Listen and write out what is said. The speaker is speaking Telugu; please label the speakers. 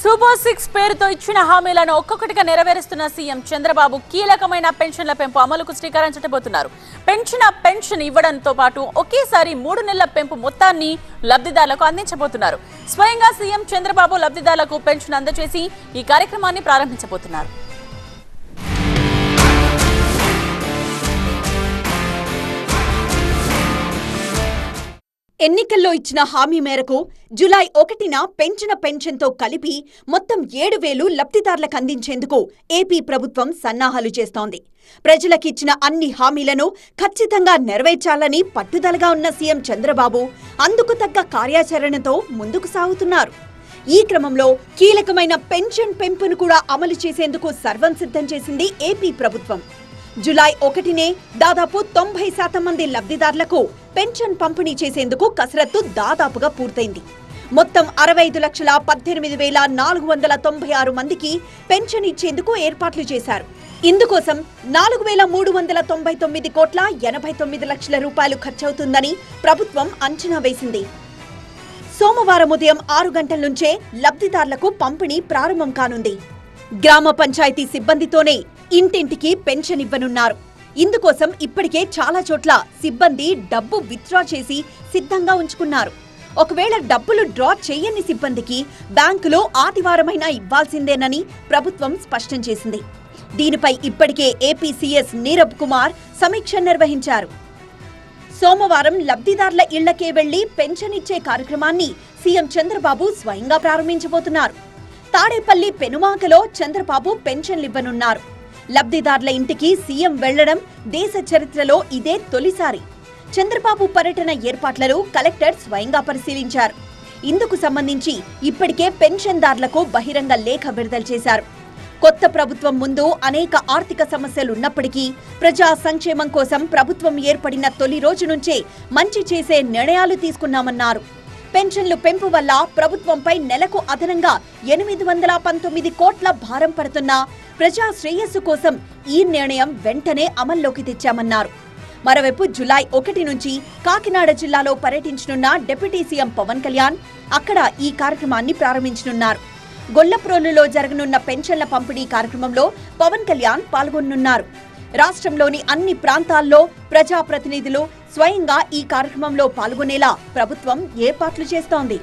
Speaker 1: సూపర్ సిక్స్ పేరుతో ఇచ్చిన హామీలను ఒక్కొక్కటిగా నెరవేరుస్తున్న సీఎం చంద్రబాబు కీలకమైన పెన్షన్ల పెంపు అమలుకు శ్రీకారం చుట్టబోతున్నారు పెన్షన్ పెన్షన్ ఇవ్వడంతో పాటు ఒకేసారి మూడు నెలల పెంపు మొత్తాన్ని లబ్ధిదారులకు అందించబోతున్నారు. స్వయంగా సీఎం చంద్రబాబు లబ్ధిదారులకు పెన్షన్ అందజేసి ఈ కార్యక్రమాన్ని ప్రారంభించబోతున్నారు.
Speaker 2: ఎన్నికల్లో ఇచ్చిన హామీ మేరకు జులై ఒకటిన పెంచిన పెన్షన్తో కలిపి మొత్తం ఏడు వేలు లబ్ధిదారులకు అందించేందుకు ఏపీ ప్రభుత్వం సన్నాహాలు చేస్తోంది. ప్రజలకిచ్చిన అన్ని హామీలను ఖచ్చితంగా నెరవేర్చాలని పట్టుదలగా ఉన్న సీఎం చంద్రబాబు అందుకు తగ్గ కార్యాచరణతో ముందుకు సాగుతున్నారు. ఈ క్రమంలో కీలకమైన పెన్షన్ పెంపును కూడా అమలు చేసేందుకు సర్వం సిద్ధం చేసింది ఏపీ ప్రభుత్వం. జులై ఒకటినే దాదాపు తొంభై శాతం మంది లబ్ధిదారులకు పెన్షన్ పంపిణీ చేసేందుకు కసరత్తు దాదాపుగా పూర్తయింది. మొత్తం అరవై ఐదు లక్షల పద్దెనిమిది వేల నాలుగు వందల తొంభై ఆరు మందికి పెన్షన్ ఇచ్చేందుకు ఏర్పాట్లు చేశారు. ఇందుకోసం నాలుగు వేల మూడు వందల తొంభై తొమ్మిది కోట్ల ఎనభై తొమ్మిది లక్షల రూపాయలు ఖర్చవుతుందని ప్రభుత్వం అంచనా వేసింది. సోమవారం ఉదయం ఆరు గంటల నుంచే లబ్ధిదారులకు పంపిణీ ప్రారంభం కానుంది. గ్రామ పంచాయతీ సిబ్బందితోనే ఇంటింటికి పెన్షన్ ఇవ్వనున్నారు. ఇందుకోసం ఇప్పటికే చాలా చోట్ల సిబ్బంది డబ్బు విత్డ్రా చేసి సిద్ధంగా ఉంచుకున్నారు. ఒకవేళ డబ్బులు డ్రా చేయని సిబ్బందికి బ్యాంకులో ఆదివారమైనా ఇవ్వాల్సిందేనని ప్రభుత్వం స్పష్టం చేసింది. దీనిపై ఇప్పటికే ఏపీసీఎస్ నీరబ్ కుమార్ సమీక్ష నిర్వహించారు. సోమవారం లబ్ధిదారుల ఇళ్ళకే వెళ్ళి పెన్షన్ ఇచ్చే కార్యక్రమాన్ని సీఎం చంద్రబాబు స్వయంగా ప్రారంభించబోతున్నారు. తాడేపల్లి పెనుమాకలో చంద్రబాబు పెన్షన్లివ్వనున్నారు. లబ్ధిదారుల ఇంటికి సీఎం వెళ్ళడం దేశ చరిత్రలో ఇదే తొలిసారి. చంద్రబాబు పర్యటన ఏర్పాట్లను కలెక్టర్ స్వయంగా పరిశీలించారు. ఇందుకు సంబంధించి ఇప్పటికే పెన్షన్దారులకు బహిరంగ లేఖ విడుదల చేశారు. కొత్త ప్రభుత్వం ముందు అనేక ఆర్థిక సమస్యలున్నప్పటికీ ప్రజా సంక్షేమం కోసం ప్రభుత్వం ఏర్పడిన తొలి రోజు నుంచే మంచి చేసే నిర్ణయాలు తీసుకున్నామన్నారు. పెన్షన్లు పెంపు వల్ల ప్రభుత్వంపై నెలకు అదనంగా ఎనిమిది వందల పంతొమ్మిది కోట్ల భారం పడుతున్న ప్రజా శ్రేయస్సు కోసం ఈ నిర్ణయం వెంటనే అమల్లోకి తెచ్చామన్నారు. మరోవైపు జులై ఒకటి నుంచి కాకినాడ జిల్లాలో పర్యటించనున్న డిప్యూటీ సీఎం పవన్ కళ్యాణ్ అక్కడ ఈ కార్యక్రమాన్ని ప్రారంభించనున్నారు. గొల్లప్రోలులో జరగనున్న పెన్షన్ల పంపిణీ కార్యక్రమంలో పవన్ కళ్యాణ్ పాల్గొనున్నారు రాష్ట్రంలోని అన్ని ప్రాంతాల్లో ప్రజాప్రతినిధులు స్వయంగా ఈ కార్యక్రమంలో పాల్గొనేలా ప్రభుత్వం ఏర్పాట్లు చేస్తోంది.